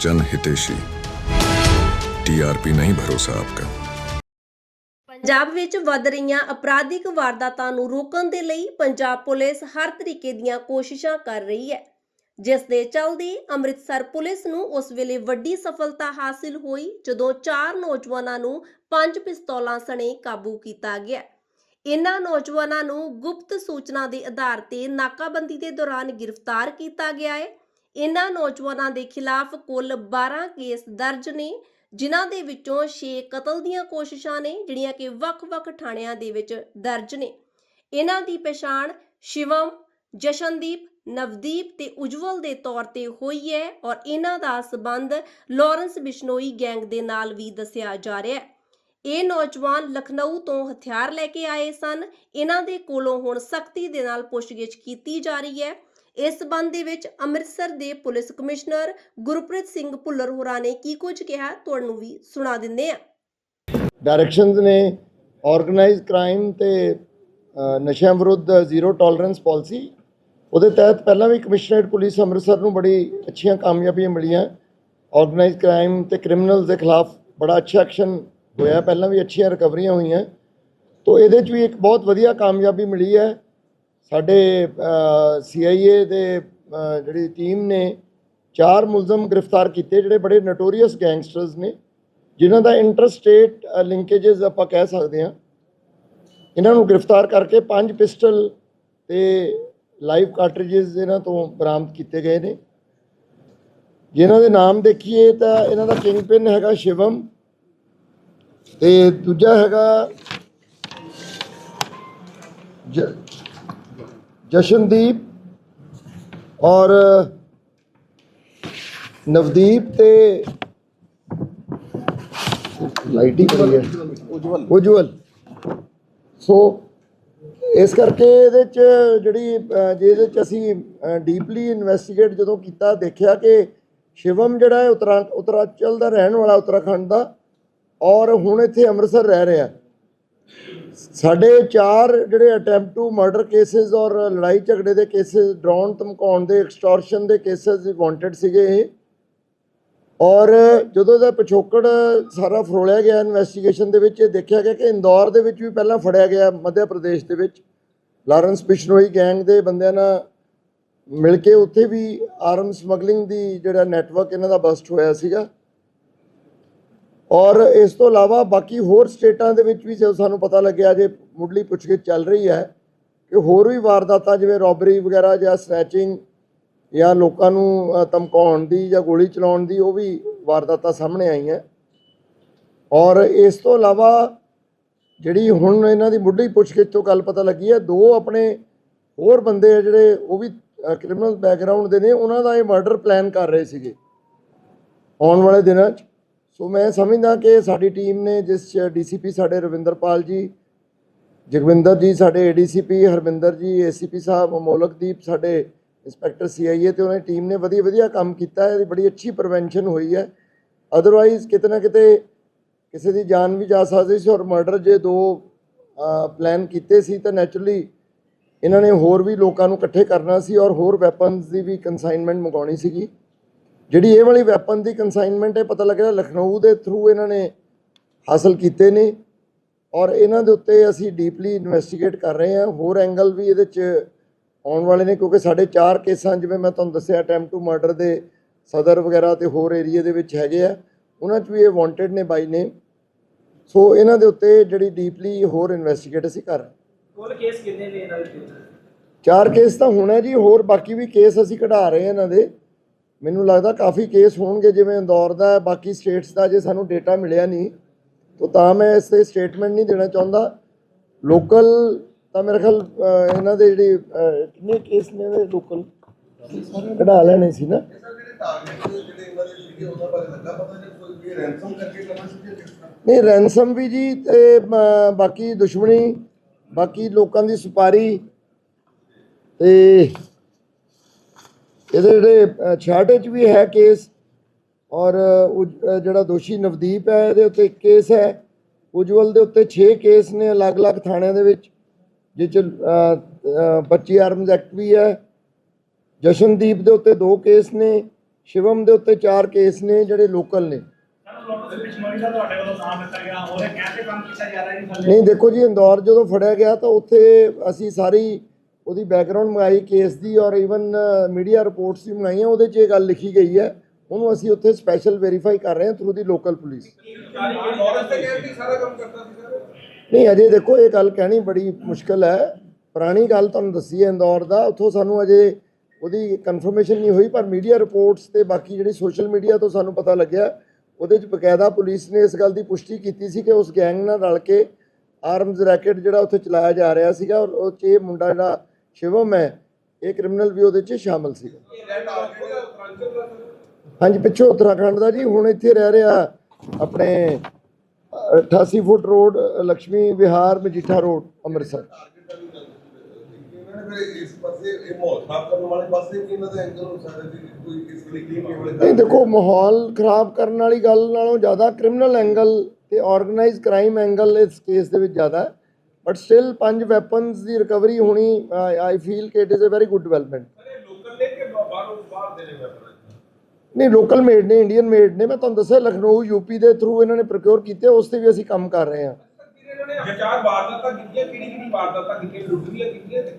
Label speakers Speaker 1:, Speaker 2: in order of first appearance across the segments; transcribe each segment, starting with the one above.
Speaker 1: जन हितेशी टीआरपी नहीं भरोसा आपका
Speaker 2: ਪੰਜਾਬ ਵਿੱਚ ਵੱਧ ਰਹੀਆਂ ਅਪਰਾਧਿਕ ਵਾਰਦਾਤਾਂ ਨੂੰ ਰੋਕਣ ਦੇ ਲਈ ਪੰਜਾਬ ਪੁਲਿਸ ਹਰ ਤਰੀਕੇ ਦੀਆਂ ਕੋਸ਼ਿਸ਼ਾਂ ਕਰ ਰਹੀ ਹੈ ਜਿਸ ਦੇ ਚਲਦੇ ਅੰਮ੍ਰਿਤਸਰ ਪੁਲਿਸ ਨੂੰ ਉਸ ਵੇਲੇ ਵੱਡੀ ਸਫਲਤਾ ਹਾਸਿਲ ਹੋਈ ਜਦੋਂ ਚਾਰ ਨੌਜਵਾਨਾਂ ਨੂੰ ਪੰਜ ਪਿਸਤੌਲਾਂ ਸਣੇ ਕਾਬੂ ਕੀਤਾ ਗਿਆ ਇਨ੍ਹਾਂ ਨੌਜਵਾਨਾਂ ਨੂੰ ਗੁਪਤ ਸੂਚਨਾ ਦੇ ਆਧਾਰ ਤੇ ਨਾਕਾਬੰਦੀ ਦੇ ਦੌਰਾਨ ਗ੍ਰਿਫਤਾਰ ਕੀਤਾ ਗਿਆ ਹੈ ਇਨ੍ਹਾਂ ਨੌਜਵਾਨਾਂ ਦੇ ਖਿਲਾਫ ਕੁੱਲ 12 ਕੇਸ ਦਰਜ ਨੇ, ਜਿਨ੍ਹਾਂ ਦੇ ਵਿੱਚੋਂ 6 ਕਤਲ ਦੀਆਂ ਕੋਸ਼ਿਸ਼ਾਂ ਨੇ, ਜਿਹੜੀਆਂ ਕਿ ਵੱਖ-ਵੱਖ ਥਾਣਿਆਂ ਦੇ ਵਿੱਚ ਦਰਜ ਨੇ। ਇਹਨਾਂ ਦੀ ਪਛਾਣ ਸ਼ਿਵਮ, ਜਸ਼ਨਦੀਪ, ਨਵਦੀਪ ਤੇ ਉਜਵਲ ਦੇ ਤੌਰ ਤੇ ਹੋਈ ਹੈ ਔਰ ਇਹਨਾਂ ਦਾ ਸਬੰਧ ਲਾਰੈਂਸ ਬਿਸ਼ਨੋਈ ਗੈਂਗ ਦੇ ਨਾਲ ਵੀ ਦੱਸਿਆ ਜਾ ਰਿਹਾ ਹੈ। ਇਹ ਨੌਜਵਾਨ ਲਖਨਊ ਤੋਂ ਹਥਿਆਰ ਲੈ ਕੇ ਆਏ ਸਨ। ਇਹਨਾਂ ਦੇ ਕੋਲੋਂ ਹੁਣ ਸਖਤੀ ਦੇ ਨਾਲ ਪੁੱਛਗਿੱਛ ਕੀਤੀ ਜਾ ਰਹੀ ਹੈ। ਇਸ ਸਬੰਧ ਦੇ ਵਿੱਚ ਅੰਮ੍ਰਿਤਸਰ ਦੇ ਪੁਲਿਸ ਕਮਿਸ਼ਨਰ ਗੁਰਪ੍ਰੀਤ ਸਿੰਘ ਭੁੱਲਰ ਹੋਰਾਂ ਨੇ ਕੀ ਕੁਝ ਕਿਹਾ, ਤੁਹਾਨੂੰ ਵੀ ਸੁਣਾ ਦਿੰਦੇ ਹਾਂ।
Speaker 3: ਡਾਇਰੈਕਸ਼ਨਸ ਨੇ ਆਰਗੇਨਾਈਜ਼ਡ ਕ੍ਰਾਈਮ ਤੇ ਨਸ਼ਿਆਂ ਵਿਰੁੱਧ ਜ਼ੀਰੋ ਟੋਲਰੈਂਸ ਪਾਲਿਸੀ ਉਹਦੇ ਤਹਿਤ ਪਹਿਲਾਂ ਵੀ ਕਮਿਸ਼ਨਰੇਟ ਪੁਲਿਸ ਅੰਮ੍ਰਿਤਸਰ ਨੂੰ ਬੜੀ ਅੱਛੀਆਂ ਕਾਮਯਾਬੀਆਂ ਮਿਲੀਆਂ। ਆਰਗੇਨਾਈਜ਼ਡ ਕ੍ਰਾਈਮ ਤੇ ਕ੍ਰਿਮੀਨਲਸ ਦੇ ਖਿਲਾਫ ਬੜਾ ਅੱਛਾ ਐਕਸ਼ਨ ਹੋਇਆ। ਪਹਿਲਾਂ ਵੀ ਅੱਛੀਆਂ ਰਿਕਵਰੀਆਂ ਹੋਈਆਂ। ਤੋਂ ਇਹਦੇ 'ਚ ਵੀ ਇੱਕ ਬਹੁਤ ਵਧੀਆ ਕਾਮਯਾਬੀ ਮਿਲੀ ਹੈ। ਸਾਡੇ ਸੀਆਈਏ ਦੇ ਜਿਹੜੀ ਟੀਮ ਨੇ ਚਾਰ ਮੁਲਜ਼ਮ ਗ੍ਰਿਫਤਾਰ ਕੀਤੇ, ਜਿਹੜੇ ਬੜੇ ਨਟੋਰੀਅਸ ਗੈਂਗਸਟਰਸ ਨੇ, ਜਿਨ੍ਹਾਂ ਦਾ ਇੰਟਰਸਟੇਟ ਲਿੰਕੇजेस ਆਪਾਂ ਕਹਿ ਸਕਦੇ ਹਾਂ। ਇਹਨਾਂ ਨੂੰ ਗ੍ਰਿਫਤਾਰ ਕਰਕੇ ਪੰਜ ਪਿਸਟਲ ਤੇ ਲਾਈਵ ਕਾਰਟ੍ਰਿਜਸ ਇਹਨਾਂ ਤੋਂ ਬਰਾਮਦ ਕੀਤੇ ਗਏ ਨੇ। ਜਿਨ੍ਹਾਂ ਦੇ ਨਾਮ ਦੇਖੀਏ ਤਾਂ ਇਹਨਾਂ ਦਾ ਕਿੰਗ ਪਿਨ ਹੈਗਾ ਸ਼ਿਵਮ ਤੇ ਦੂਜਾ ਹੈਗਾ ਜ- ਜਸ਼ਨਦੀਪ ਔਰ ਨਵਦੀਪ ਤੇ ਲਾਈਟ ਬੜੀ ਹੈ। ਉਜਵਲ। ਉਜਵਲ। ਸੋ ਇਸ ਕਰਕੇ ਇਹਦੇ ਚ ਜਿਹੜੀ ਅਹ, ਜੇ ਇਹਦੇ ਚ ਅਸੀਂ ਡੀਪਲੀ ਇਨਵੈਸਟੀਗੇਟ ਜਦੋਂ ਕੀਤਾ ਦੇਖਿਆ ਕਿ ਸ਼ਿਵਮ ਜਿਹੜਾ ਹੈ ਉਤਰਾ ਉਤਰਾਚਲ ਦਾ ਰਹਿਣ ਵਾਲਾ ਉੱਤਰਾਖੰਡ ਦਾ ਔਰ ਹੁਣ ਇੱਥੇ ਅੰਮ੍ਰਿਤਸਰ ਰਹਿ ਰਿਹਾ। ਸਾਡੇ ਚਾਰ ਜਿਹੜੇ ਅਟੈਂਪਟ ਟੂ ਮਰਡਰ ਕੇਸਸ ਔਰ ਲੜਾਈ ਝਗੜੇ ਦੇ ਕੇਸਸ ਡਰਾਉਣ, ਧਮਕਾਉਣ ਦੇ ਐਕਸਟੋਰਸ਼ਨ ਦੇ ਕੇਸਸ ਵੀ ਵਾਂਟਡ ਸੀਗੇ ਇਹ। ਔਰ ਜਦੋਂ ਦਾ ਪਿਛੋਕੜ ਸਾਰਾ ਫਰੋਲਿਆ ਗਿਆ ਇਨਵੈਸਟੀਗੇਸ਼ਨ ਦੇ ਵਿੱਚ, ਇਹ ਦੇਖਿਆ ਗਿਆ ਕਿ ਇੰਦੌਰ ਦੇ ਵਿੱਚ ਵੀ ਪਹਿਲਾਂ ਫੜਿਆ ਗਿਆ ਮੱਧ ਪ੍ਰਦੇਸ਼ ਦੇ ਵਿੱਚ। ਲਾਰੈਂਸ ਪਿਸ਼ਨੋਈ ਗੈਂਗ ਦੇ ਬੰਦਿਆਂ ਨਾਲ ਮਿਲ ਕੇ ਉੱਥੇ ਵੀ ਆਰਮ ਸਮਗਲਿੰਗ ਦੀ ਜਿਹੜਾ ਨੈਟਵਰਕ ਇਹਨਾਂ ਦਾ ਬਸਟ ਹੋਇਆ ਸੀਗਾ। ਔਰ ਇਸ ਤੋਂ ਇਲਾਵਾ ਬਾਕੀ ਹੋਰ ਸਟੇਟਾਂ ਦੇ ਵਿੱਚ ਵੀ ਜਦੋਂ ਸਾਨੂੰ ਪਤਾ ਲੱਗਿਆ ਜੇ ਮੁੱਢਲੀ ਪੁੱਛਗਿੱਛ ਚੱਲ ਰਹੀ ਹੈ ਕਿ ਹੋਰ ਵੀ ਵਾਰਦਾਤਾਂ ਜਿਵੇਂ ਰੋਬਰੀ ਵਗੈਰਾ ਜਾਂ ਸਨੈਚਿੰਗ ਜਾਂ ਲੋਕਾਂ ਨੂੰ ਧਮਕਾਉਣ ਦੀ ਜਾਂ ਗੋਲੀ ਚਲਾਉਣ ਦੀ ਉਹ ਵੀ ਵਾਰਦਾਤਾਂ ਸਾਹਮਣੇ ਆਈਆਂ। ਔਰ ਇਸ ਤੋਂ ਇਲਾਵਾ ਜਿਹੜੀ ਹੁਣ ਇਹਨਾਂ ਦੀ ਮੁੱਢਲੀ ਪੁੱਛਗਿੱਛ ਤੋਂ ਗੱਲ ਪਤਾ ਲੱਗੀ ਹੈ, ਦੋ ਆਪਣੇ ਹੋਰ ਬੰਦੇ ਆ ਜਿਹੜੇ ਉਹ ਵੀ ਕ੍ਰਿਮੀਨਲ ਬੈਕਗ੍ਰਾਉਂਡ ਦੇ ਨੇ, ਉਹਨਾਂ ਦਾ ਇਹ ਮਰਡਰ ਪਲਾਨ ਕਰ ਰਹੇ ਸੀਗੇ। ਆਉਣ ਵਾਲੇ ਦਿਨਾਂ 'ਚ। ਸੋ ਮੈਂ ਸਮਝਦਾ ਕਿ ਸਾਡੀ ਟੀਮ ਨੇ ਜਿਸ ਡੀਸੀਪੀ ਸਾਡੇ ਰਵਿੰਦਰਪਾਲ ਜੀ, ਜਗਵਿੰਦਰ ਜੀ ਸਾਡੇ ਏਡੀਸੀਪੀ ਹਰਵਿੰਦਰ ਜੀ, ਏਸੀਪੀ ਸਾਹਿਬ ਮੋਲਕਦੀਪ ਸਾਡੇ ਇੰਸਪੈਕਟਰ, ਸੀਆਈਏ ਤੇ ਉਹਨਾਂ ਦੀ ਟੀਮ ਨੇ ਵਧੀਆ ਵਧੀਆ ਕੰਮ ਕੀਤਾ ਹੈ, ਇਹਦੀ ਬੜੀ ਅੱਛੀ ਪ੍ਰੀਵੈਂਸ਼ਨ ਹੋਈ ਹੈ। ਅਦਰਵਾਈਜ਼ ਕਿਤੇ ਨਾ ਕਿਤੇ ਕਿਸੇ ਦੀ ਜਾਨ ਵੀ ਜਾ ਸਕਦੀ ਸੀ ਔਰ ਮਰਡਰ ਜੇ ਦੋ ਪਲਾਨ ਕੀਤੇ ਸੀ ਤਾਂ ਨੈਚੁਰਲੀ ਇਹਨਾਂ ਨੇ ਹੋਰ ਵੀ ਲੋਕਾਂ ਨੂੰ ਇਕੱਠੇ ਕਰਨਾ ਸੀ ਔਰ ਹੋਰ ਵੈਪਨਸ ਦੀ ਵੀ ਕਨਸਾਈਨਮੈਂਟ ਮੰਗਾਉਣੀ ਸੀਗੀ। ਜਿਹੜੀ ਇਹ ਵਾਲੀ ਵੈਪਨ ਦੀ ਕਨਸਾਈਨਮੈਂਟ ਹੈ ਪਤਾ ਲੱਗਿਆ ਲਖਨਊ ਦੇ ਥਰੂ ਇਹਨਾਂ ਨੇ ਹਾਸਲ ਕੀਤੇ ਨੇ। ਔਰ ਇਹਨਾਂ ਦੇ ਉੱਤੇ ਅਸੀਂ ਡੀਪਲੀ ਇਨਵੈਸਟੀਗੇਟ ਕਰ ਰਹੇ ਹਾਂ। ਹੋਰ ਐਂਗਲ ਵੀ ਇਹਦੇ 'ਚ ਆਉਣ ਵਾਲੇ ਨੇ ਕਿਉਂਕਿ ਸਾਡੇ ਚਾਰ ਕੇਸਾਂ ਜਿਵੇਂ ਮੈਂ ਤੁਹਾਨੂੰ ਦੱਸਿਆ ਅਟੈਂਪਟ ਟੂ ਮਰਡਰ ਦੇ ਸਦਰ ਵਗੈਰਾ ਤੇ ਹੋਰ ਏਰੀਆ ਦੇ ਵਿੱਚ ਹੈਗੇ ਆ। ਉਹਨਾਂ 'ਚ ਵੀ ਇਹ ਵਾਂਟਡ ਨੇ ਬਾਈ ਨੇ ਸੋ ਇਹਨਾਂ ਦੇ ਉੱਤੇ ਜਿਹੜੀ ਡੀਪਲੀ ਹੋਰ ਇਨਵੈਸਟੀਗੇਟ ਅਸੀਂ ਕਰ ਰਹੇ
Speaker 4: ਕੁੱਲ ਕੇਸ ਕਿੰਨੇ ਨੇ ਇਹਨਾਂ ਦੇ?
Speaker 3: ਚਾਰ ਕੇਸ ਤਾਂ ਹੋਣਾ ਜੀ ਹੋਰ ਬਾਕੀ ਵੀ ਕੇਸ ਅਸੀਂ ਕਢਾ ਰਹੇ ਹਾਂ ਇਹਨਾਂ ਦੇ। ਮੈਨੂੰ ਲੱਗਦਾ ਕਾਫੀ ਕੇਸ ਹੋਣਗੇ, ਜਿਵੇਂ ਇੰਦੌਰ ਦਾ ਬਾਕੀ ਸਟੇਟਸ ਦਾ, ਜੇ ਸਾਨੂੰ ਡੇਟਾ ਮਿਲਿਆ ਨਹੀਂ, ਤਾਂ ਤਾਂ ਮੈਂ ਇਸ ਤੇ ਸਟੇਟਮੈਂਟ ਨਹੀਂ ਦੇਣਾ ਚਾਹੁੰਦਾ। ਲੋਕਲ ਤਾਂ ਮੇਰੇ ਖਿਆਲ ਇਹਨਾਂ ਦੇ ਜਿਹੜੀ ਕਿੰਨੇ ਕੇਸ ਨੇ ਇਹਦੇ ਲੋਕਲ ਕਢਾ ਲੈਣੇ ਸੀ ਨਾ। ਨਹੀਂ ਰੈਂਸਮ ਵੀ ਜੀ ਤੇ ਬਾਕੀ ਦੁਸ਼ਮਣੀ, ਬਾਕੀ ਲੋਕਾਂ ਦੀ ਸੁਪਾਰੀ ਤੇ ਇਹਦੇ ਜਿਹੜੇ ਅ, 66 ਚ ਵੀ ਹੈ ਕੇਸ ਔਰ ਉਜ- ਜਿਹੜਾ ਦੋਸ਼ੀ ਨਵਦੀਪ ਹੈ ਇਹਦੇ ਉੱਤੇ ਇੱਕ ਕੇਸ ਹੈ। ਉਜਵਲ ਦੇ ਉੱਤੇ 6 ਕੇਸ ਨੇ ਅਲੱਗ-ਅਲੱਗ ਥਾਣਿਆਂ ਦੇ ਵਿੱਚ ਜਿਸ ਚ ਅ, 25 ਆਰਮਜ਼ ਐਕਟ ਵੀ ਹੈ। ਜਸ਼ਨਦੀਪ ਦੇ ਉੱਤੇ ਦੋ ਕੇਸ ਨੇ ਸ਼ਿਵਮ ਦੇ ਉੱਤੇ ਚਾਰ ਕੇਸ ਨੇ ਜਿਹੜੇ ਲੋਕਲ ਨੇ। ਨਹੀਂ ਦੇਖੋ ਜੀ ਇੰਦੌਰ ਜਦੋਂ ਫੜਿਆ ਗਿਆ ਤਾਂ ਉੱਥੇ ਅਸੀਂ ਸਾਰੀ ਉਹਦੀ ਬੈਕਗ੍ਰਾਉਂਡ ਮੰਗਾਈ ਕੇਸ ਦੀ ਔਰ ਇਵਨ ਮੀਡੀਆ ਰਿਪੋਰਟਸ ਵੀ ਮੰਗਾਈਆਂ, ਉਹਦੇ 'ਚ ਇਹ ਗੱਲ ਲਿਖੀ ਗਈ ਹੈ। ਉਹਨੂੰ ਅਸੀਂ ਉੱਥੇ ਸਪੈਸ਼ਲ ਵੈਰੀਫਾਈ ਕਰ ਰਹੇ ਹਾਂ ਥਰੂ ਦੀ ਲੋਕਲ ਪੁਲਿਸ ਨਹੀਂ, ਅਜੇ ਦੇਖੋ, ਇਹ ਗੱਲ ਕਹਿਣੀ ਬੜੀ ਮੁਸ਼ਕਲ ਹੈ। ਪੁਰਾਣੀ ਗੱਲ ਤੁਹਾਨੂੰ ਦੱਸੀ ਹੈ ਇੰਦੌਰ ਦਾ। ਉੱਥੋਂ ਸਾਨੂੰ ਅਜੇ ਉਹਦੀ ਕਨਫਰਮੇਸ਼ਨ ਨਹੀਂ ਹੋਈ, ਪਰ ਮੀਡੀਆ ਰਿਪੋਰਟਸ ਤੇ ਬਾਕੀ ਜਿਹੜੀ ਸੋਸ਼ਲ ਮੀਡੀਆ ਤੋਂ ਸਾਨੂੰ ਪਤਾ ਲੱਗਿਆ, ਉਹਦੇ 'ਚ ਬਕਾਇਦਾ ਪੁਲਿਸ ਨੇ ਇਸ ਗੱਲ ਦੀ ਪੁਸ਼ਟੀ ਕੀਤੀ ਸੀ ਕਿ ਉਸ ਗੈਂਗ ਨਾਲ ਰਲ ਕੇ ਆਰਮਜ਼ ਰੈਕਟ ਜਿਹੜਾ ਉੱਥੇ ਚਲਾਇਆ ਜਾ ਰਿਹਾ ਸੀਗਾ ਔਰ ਉਹ 'ਚ ਇਹ ਮੁੰਡਾ ਜਿਹੜਾ ਸ਼ਿਵਮ ਹੈ ਇਹ ਕ੍ਰਿਮੀਨਲ ਵੀ ਉਹਦੇ 'ਚ ਸ਼ਾਮਲ ਸੀਗਾ। ਹਾਂਜੀ ਪਿੱਛੋਂ ਉੱਤਰਾਖੰਡ ਦਾ ਜੀ ਹੁਣ ਇੱਥੇ ਰਹਿ ਰਿਹਾ ਆਪਣੇ ਅ, 88 ਫੁੱਟ ਰੋਡ ਲక్ష్ਮੀ ਵਿਹਾਰ ਮਜੀਠਾ ਰੋਡ ਅੰਮ੍ਰਿਤਸਰ। ਨਹੀਂ ਦੇਖੋ ਮਾਹੌਲ ਖਰਾਬ ਕਰਨ ਵਾਲੀ ਗੱਲ ਨਾਲੋਂ ਜ਼ਿਆਦਾ ਕ੍ਰਿਮੀਨਲ ਐਂਗਲ ਤੇ ਆਰਗੇਨਾਈਜ਼ ਕ੍ਰਾਈਮ ਐਂਗਲ ਇਸ ਕੇਸ ਦੇ ਵਿੱਚ ਜ਼ਿਆਦਾ ਹੈ। ਬਟ ਸਟਿਲ ਪੰਜ ਵੈਪਨਸ ਦੀ ਰਿਕਵਰੀ ਹੋਣੀ ਆਈ ਫੀਲ ਕਿ
Speaker 5: it is a very good development
Speaker 3: ਨਹੀਂ ਲੋਕਲ ਮੇਡ ਨੇ ਇੰਡੀਅਨ ਮੇਡ ਨੇ। ਮੈਂ ਤੁਹਾਨੂੰ ਦੱਸਿਆ ਲਖਨਊ ਯੂਪੀ ਦੇ ਥਰੂ ਇਹਨਾਂ ਨੇ ਪ੍ਰੋਕਿਉਰ ਕੀਤੇ ਉਸ ਤੇ ਵੀ ਅਸੀਂ ਕੰਮ ਕਰ ਰਹੇ ਹਾਂ।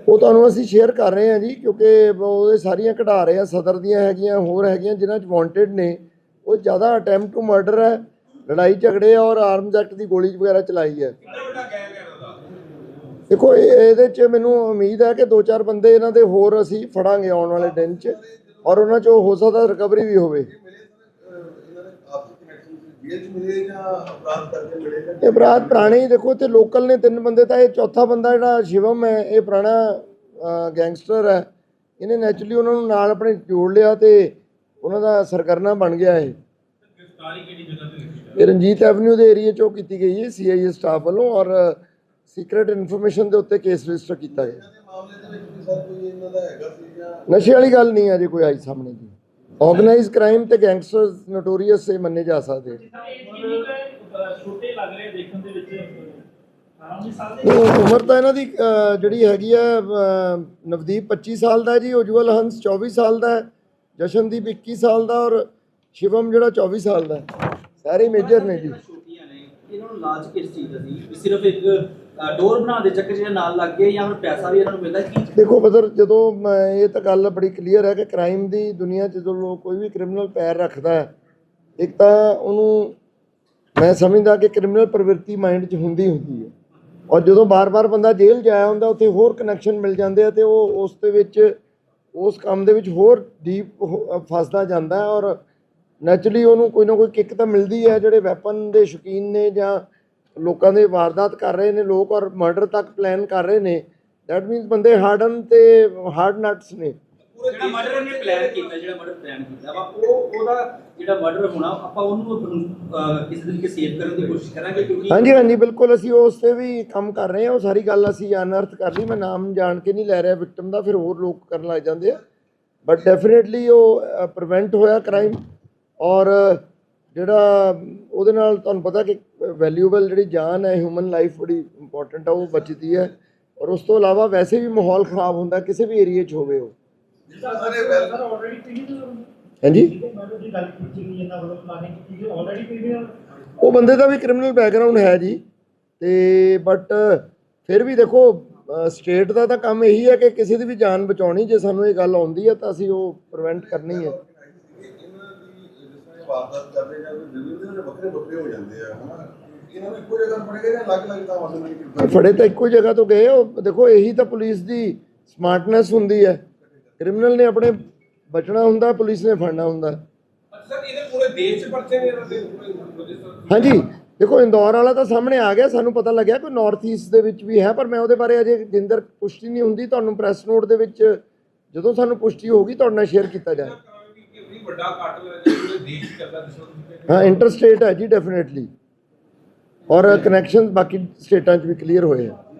Speaker 3: ਉਹ ਤੁਹਾਨੂੰ ਅਸੀਂ ਸ਼ੇਅਰ ਕਰ ਰਹੇ ਹਾਂ ਜੀ ਕਿਉਂਕਿ ਉਹਦੇ ਸਾਰੀਆਂ ਕਢਾ ਰਹੇ ਆ ਸਦਰ ਦੀਆਂ ਹੈਗੀਆਂ ਹੋਰ ਹੈਗੀਆਂ ਜਿਨ੍ਹਾਂ 'ਚ ਵਾਂਟਡ ਨੇ। ਉਹ ਜ਼ਿਆਦਾ ਅਟੈਂਪਟ ਟੂ ਮਰਡਰ ਹੈ ਲੜਾਈ ਝਗੜੇ ਔਰ ਆਰਮਜ਼ ਐਕਟ ਦੀ ਗੋਲੀ ਵਗੈਰਾ ਚਲਾਈ ਹੈ
Speaker 5: ਕਿੰਨਾ ਵੱਡਾ ਗੈਂਗ ਹੈ ਇਹਨਾਂ ਦਾ
Speaker 3: ਦੇਖੋ, ਇਹ- ਇਹਦੇ 'ਚ ਮੈਨੂੰ ਉਮੀਦ ਹੈ ਕਿ ਦੋ ਚਾਰ ਬੰਦੇ ਇਹਨਾਂ ਦੇ ਹੋਰ ਅਸੀਂ ਫੜਾਂਗੇ ਆਉਣ ਵਾਲੇ ਦਿਨ 'ਚ ਔਰ ਉਹਨਾਂ 'ਚੋਂ ਹੋ ਸਕਦਾ ਰਿਕਵਰੀ ਵੀ ਹੋਵੇ। ਇਹ ਅਪਰਾਧ ਪੁਰਾਣੇ ਹੀ ਦੇਖੋ ਤੇ ਲੋਕਲ ਨੇ ਤਿੰਨ ਬੰਦੇ ਤਾਂ ਇਹ ਚੌਥਾ ਬੰਦਾ ਜਿਹੜਾ ਸ਼ਿਵਮ ਹੈ, ਇਹ ਪੁਰਾਣਾ ਗੈਂਗਸਟਰ ਹੈ। ਇਹਨੇ ਨੈਚੁਰਲੀ ਉਹਨਾਂ ਨੂੰ ਨਾਲ ਆਪਣੇ ਜੋੜ ਲਿਆ ਤੇ ਉਹਨਾਂ ਦਾ ਸਰਗਰਨਾ ਬਣ ਗਿਆ ਇਹ। ਇਹ ਰਣਜੀਤ ਐਵਨਿਊ ਦੇ ਏਰੀਆ 'ਚੋਂ ਕੀਤੀ ਗਈ ਹੈ ਸੀਆਈਏ ਸਟਾਫ ਵੱਲੋਂ ਔਰ ਸੀਕ੍ਰੀਟ ਇਨਫੋਰਮੇਸ਼ਨ ਦੇ ਉੱਤੇ ਕੇਸ ਰਜਿਸਟਰ ਕੀਤਾ ਗਿਆ।
Speaker 5: ਦੇ ਮਾਮਲੇ ਦੇ ਵਿੱਚ ਵੀ ਸਰ ਕੋਈ ਇਹਨਾਂ ਦਾ ਹੈਗਾ ਸੀ ਜਾਂ
Speaker 3: ਨਸ਼ੇ ਵਾਲੀ ਗੱਲ ਨਹੀਂ ਹੈ ਅਜੇ ਕੋਈ ਆਈ ਸਾਹਮਣੇ ਜੀ। ਆਰਗੇਨਾਈਜ਼ ਕ੍ਰਾਈਮ ਤੇ ਗੈਂਗਸਟਰਸ ਨੋਟੋਰੀਅਸ ਸੇ ਮੰਨੇ ਜਾ ਸਕਦੇ।
Speaker 4: ਛੋਟੇ ਲੱਗ ਰਹੇ ਦੇਖਣ ਦੇ ਵਿੱਚ? ਦੀ
Speaker 3: ਉਮਰ ਤਾਂ ਇਹਨਾਂ ਦੀ ਜਿਹੜੀ ਹੈਗੀ ਹੈ ਅਹ, ਨਵਦੀਪ 25 ਸਾਲ ਦਾ ਜੀ ਉਜਵਲ ਹੰਸ 24 ਸਾਲ ਦਾ ਜਸ਼ਨਦੀਪ 21 ਸਾਲ ਦਾ ਔਰ ਸ਼ਿਵਮ ਜਿਹੜਾ 24 ਸਾਲ ਦਾ ਸਾਰੇ ਮੇਜਰ ਨੇ ਜੀ।
Speaker 6: ਇਹਨਾਂ ਨੂੰ ਲਾਜ ਕਿਸ ਚੀਜ਼ ਦਾ ਸੀ? ਸਿਰਫ ਇੱਕ ਡੋਰ ਬਣਾਉਣ ਦੇ ਚੱਕਰ 'ਚ ਨਾਲ ਲੱਗ ਗਏ ਜਾਂ ਫਿਰ ਪੈਸਾ ਵੀ ਇਹਨਾਂ ਨੂੰ ਮਿਲਦਾ? ਕੀ
Speaker 3: ਦੇਖੋ ਬਦਰ ਜਦੋਂ ਮੈਂ ਇਹ ਤਾਂ ਗੱਲ ਬੜੀ ਕਲੀਅਰ ਹੈ ਕਿ ਕ੍ਰਾਈਮ ਦੀ ਦੁਨੀਆ 'ਚ ਜਦੋਂ ਲੋਕ ਕੋਈ ਵੀ ਕ੍ਰਿਮੀਨਲ ਪੈਰ ਰੱਖਦਾ ਹੈ, ਇੱਕ ਤਾਂ ਉਹਨੂੰ ਮੈਂ ਸਮਝਦਾ ਕਿ ਕ੍ਰਿਮੀਨਲ ਪ੍ਰਵਿਰਤੀ ਮਾਈਂਡ 'ਚ ਹੁੰਦੀ ਹੁੰਦੀ ਹੈ। ਔਰ ਜਦੋਂ ਬਾਰ-ਬਾਰ ਬੰਦਾ ਜੇਲ੍ਹ ਜਾਇਆ ਹੁੰਦਾ, ਉੱਥੇ ਹੋਰ ਕਨੈਕਸ਼ਨ ਮਿਲ ਜਾਂਦੇ ਆ ਤੇ ਉਹ ਉਸ ਦੇ ਵਿੱਚ, ਉਸ ਕੰਮ ਦੇ ਵਿੱਚ ਹੋਰ ਡੀਪ ਫਸਦਾ ਜਾਂਦਾ ਔਰ ਨੈਚੁਰਲੀ ਉਹਨੂੰ ਕੋਈ ਨਾ ਕੋਈ ਕਿੱਕ ਤਾਂ ਮਿਲਦੀ ਹੈ, ਜਿਹੜੇ ਵੈਪਨ ਦੇ ਸ਼ੌਕੀਨ ਨੇ ਜਾਂ ਲੋਕਾਂ ਦੇ ਵਾਰਦਾਤ ਕਰ ਰਹੇ ਨੇ ਲੋਕ ਔਰ ਮਰਡਰ ਤੱਕ ਪਲਾਨ ਕਰ ਰਹੇ ਨੇ। ਦੈਟ ਮੀਨਸ ਬੰਦੇ ਹਾਰਡਨ ਤੇ ਹਾਰਡ ਨਟਸ ਨੇ।
Speaker 6: ਜਿਹੜਾ ਮਰਡਰ ਨੇ ਪਲਾਨ ਕੀਤਾ ਜਿਹੜਾ ਮਰਡਰ ਪਲਾਨ ਕੀਤਾ ਵਾ ਉਹ ਉਹਦਾ ਜਿਹੜਾ ਮਰਡਰ ਹੋਣਾ ਆਪਾਂ ਉਹਨੂੰ ਕਿਸੇ ਤਰੀਕੇ ਸੇਵ ਕਰਨ ਦੀ ਕੋਸ਼ਿਸ਼ ਕਰਾਂਗੇ ਕਿਉਂਕਿ
Speaker 3: ਹਾਂਜੀ ਹਾਂਜੀ ਬਿਲਕੁਲ ਅਸੀਂ ਉਸ ਤੇ ਵੀ ਕੰਮ ਕਰ ਰਹੇ ਹਾਂ ਉਹ ਸਾਰੀ ਗੱਲ ਅਸੀਂ ਅਨਰਥ ਕਰ ਲਈ ਮੈਂ ਨਾਮ ਜਾਣ ਕੇ ਨਹੀਂ ਲੈ ਰਿਹਾ ਵਿਕਟਮ ਦਾ ਫਿਰ ਹੋਰ ਲੋਕ ਕਰਨ ਲੱਗ ਜਾਂਦੇ ਆ। ਬਟ ਡੈਫੀਨਿਟਲੀ ਉਹ ਪ੍ਰੀਵੈਂਟ ਹੋਇਆ ਕ੍ਰਾਈਮ ਔਰ ਜਿਹੜਾ ਉਹਦੇ ਨਾਲ ਤੁਹਾਨੂੰ ਪਤਾ ਕਿ ਵੈਲਿਊਬਲ ਜਿਹੜੀ ਜਾਨ ਹੈ ਹਿਊਮਨ ਲਾਈਫ ਬੜੀ ਇੰਪੋਰਟੈਂਟ ਆ, ਉਹ ਬਚਦੀ ਹੈ। ਔਰ ਉਸ ਤੋਂ ਇਲਾਵਾ ਵੈਸੇ ਵੀ ਮਾਹੌਲ ਖਰਾਬ ਹੁੰਦਾ, ਕਿਸੇ ਵੀ ਏਰੀਆ 'ਚ ਹੋਵੇ ਉਹ। ਹਾਂਜੀ? ਉਹ ਬੰਦੇ ਦਾ ਵੀ ਕ੍ਰਿਮੀਨਲ ਬੈਕਗ੍ਰਾਉਂਡ ਹੈ ਜੀ। ਤੇ ਬਟ ਫਿਰ ਵੀ ਦੇਖੋ ਸਟੇਟ ਦਾ ਤਾਂ ਕੰਮ ਇਹੀ ਹੈ ਕਿ ਕਿਸੇ ਦੀ ਵੀ ਜਾਨ ਬਚਾਉਣੀ, ਜੇ ਸਾਨੂੰ ਇਹ ਗੱਲ ਆਉਂਦੀ ਹੈ, ਤਾਂ ਅਸੀਂ ਉਹ ਪ੍ਰੀਵੈਂਟ ਕਰਨੀ ਹੈ।
Speaker 5: ਵਾਰਦਾਤ ਕਰਦੇ ਜਾਂ ਕੋਈ ਵਿਭਿੰਨ ਦੇ ਵੱਖਰੇ ਵੱਖਰੇ ਹੋ ਜਾਂਦੇ ਆ ਹਨਾ? ਇਹਨਾਂ ਨੂੰ ਇੱਕੋ ਜਗ੍ਹਾ ਫੜੇਗਾ ਜਾਂ ਅਲੱਗ-ਅਲੱਗ ਥਾਵਾਂ ਤੋਂ ਮਿਲ ਕੇ
Speaker 3: ਫੜੇ ਤਾਂ ਇੱਕੋ ਜਗ੍ਹਾ ਤੋਂ ਗਏ ਉਹ ਦੇਖੋ ਇਹੀ ਤਾਂ ਪੁਲਿਸ ਦੀ ਸਮਾਰਟਨੈਸ ਹੁੰਦੀ ਹੈ। ਕ੍ਰਿਮੀਨਲ ਨੇ ਆਪਣੇ ਬਚਣਾ ਹੁੰਦਾ ਪੁਲਿਸ ਨੇ ਫੜਨਾ ਹੁੰਦਾ।
Speaker 5: ਸਰ ਇਹਦੇ ਪੂਰੇ ਦੇਸ਼ 'ਚ ਪਰਚੇ ਨੇ ਇਹਨਾਂ ਦੇ ਪੂਰੇ ਰਜਿਸਟਰ
Speaker 3: ਹਾਂਜੀ ਦੇਖੋ ਇੰਦੌਰ ਵਾਲਾ ਤਾਂ ਸਾਹਮਣੇ ਆ ਗਿਆ ਸਾਨੂੰ ਪਤਾ ਲੱਗਿਆ ਕਿ ਨਾਰਥ ਈਸਟ ਦੇ ਵਿੱਚ ਵੀ ਹੈ ਪਰ ਮੈਂ ਉਹਦੇ ਬਾਰੇ ਅਜੇ ਜਿੰਦਰ ਪੁਸ਼ਟੀ ਨਹੀਂ ਹੁੰਦੀ ਤੁਹਾਨੂੰ ਪ੍ਰੈਸ ਨੋਟ ਦੇ ਵਿੱਚ ਜਦੋਂ ਸਾਨੂੰ ਪੁਸ਼ਟੀ ਹੋਊਗੀ ਤੁਹਾਡੇ ਨਾਲ ਸ਼ੇਅਰ ਕੀਤਾ ਜਾਏ।
Speaker 5: ਕਿ ਵੀ ਵੱਡਾ ਕਾਟਲ ਹੈ ਜਿਹੜਾ ਦੇਸ਼ 'ਚ ਚੱਲਦਾ ਦੁਸ਼ਮਣ
Speaker 3: ਹਾਂ ਇੰਟਰਸਟੇਟ ਹੈ ਜੀ ਡੈਫੀਨਿਟਲੀ ਔਰ ਕਨੈਕਸ਼ਨ ਬਾਕੀ ਸਟੇਟਾਂ 'ਚ ਵੀ ਕਲੀਅਰ ਹੋਏ ਆ।